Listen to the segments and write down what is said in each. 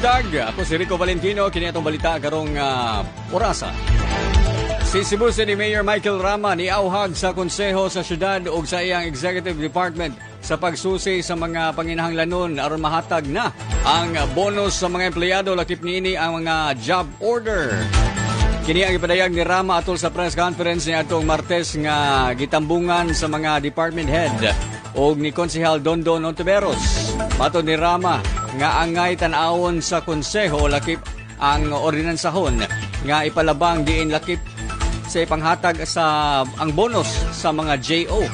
buntag, ako si Rico Valentino, kini atong balita karong uh, orasa. Si Cebu City Mayor Michael Rama ni auhag sa konseho sa syudad ug sa iyang executive department sa pagsusi sa mga panginahanglanon aron mahatag na ang bonus sa mga empleyado lakip niini ang mga job order. Kini ang ipadayag ni Rama atol sa press conference ni atong Martes nga gitambungan sa mga department head og ni Konsehal Dondon Ontiveros. Matod ni Rama nga angay tan-awon sa konseho lakip ang ordinansahon nga ipalabang diin lakip sa ipanghatag sa ang bonus sa mga JO.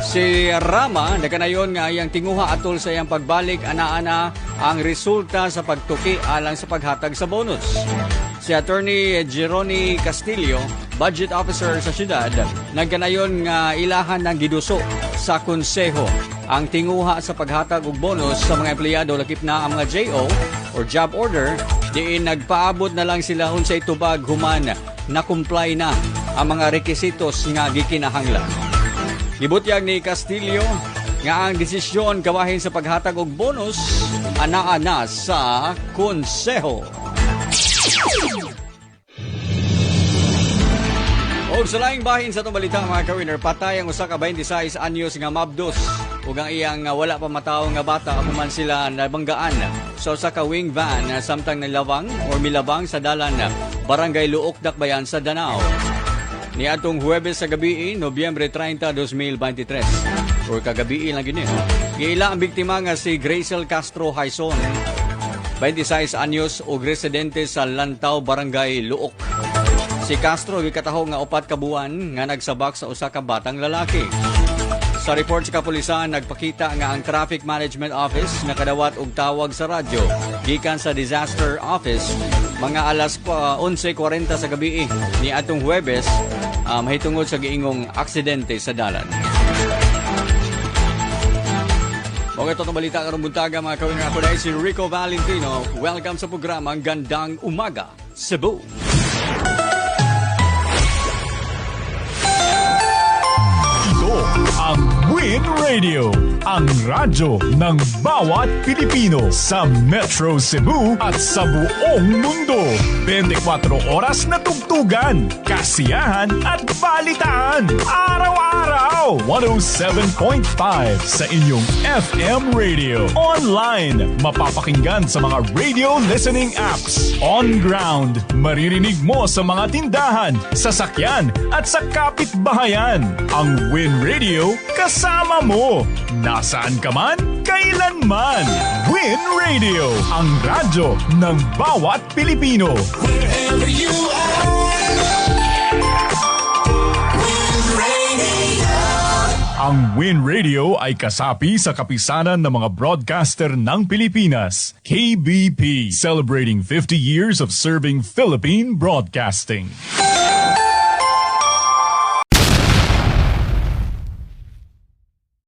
Si Rama nagkanayon nga iyang tinguha atol sa iyang pagbalik ana-ana ang resulta sa pagtuki alang sa paghatag sa bonus. Si Attorney Jeroni Castillo, budget officer sa syudad, nagkanayon nga ilahan ng giduso sa konseho ang tinguha sa paghatag og bonus sa mga empleyado lakip na ang mga JO or job order diin nagpaabot na lang sila unsay tubag human na comply na ang mga requisitos nga gikinahanglan. Gibutyag ni Castillo nga ang desisyon kawahin sa paghatag og bonus anaa na sa konseho. O sa laing bahin sa itong balita mga kawinner, patay ang usa ka 26 anyos nga mabdos ug ang iyang nga wala pa mataw nga bata amuman sila nabanggaan sa usa ka wing van na samtang nilabang or milabang sa dalan Barangay Luok Dakbayan sa Danao. Ni atong Huwebes sa gabi, Nobyembre 30, 2023. Or kagabi lang gini. Giila ang biktima nga si Gracel Castro Haison. 26 anyos ug residente sa Lantaw Barangay Luok. Si Castro gikataho nga upat ka buwan nga nagsabak sa usa ka batang lalaki. Sa report sa kapulisan, nagpakita nga ang Traffic Management Office nakadawat og tawag sa radyo gikan sa Disaster Office mga alas uh, 11.40 sa gabi ni atong Huwebes uh, mahitungod sa giingong aksidente sa dalan. Mga ito balita karong buntaga mga kawin ako dahil si Rico Valentino. Welcome sa programa Gandang Umaga, Cebu. Ito ang Win Radio, ang radyo ng bawat Pilipino sa Metro Cebu at sa buong mundo. 24 oras na tugtugan, kasiyahan at balitaan. Araw-araw, 107.5 sa inyong FM radio. Online, mapapakinggan sa mga radio listening apps. On ground, maririnig mo sa mga tindahan, sasakyan at sa kapitbahayan. Ang Win Radio kasama mo. Nasaan ka man, kailanman. Win Radio, ang radyo ng bawat Pilipino. Wherever you are, Ang Win Radio ay kasapi sa kapisanan ng mga broadcaster ng Pilipinas, KBP, celebrating 50 years of serving Philippine broadcasting.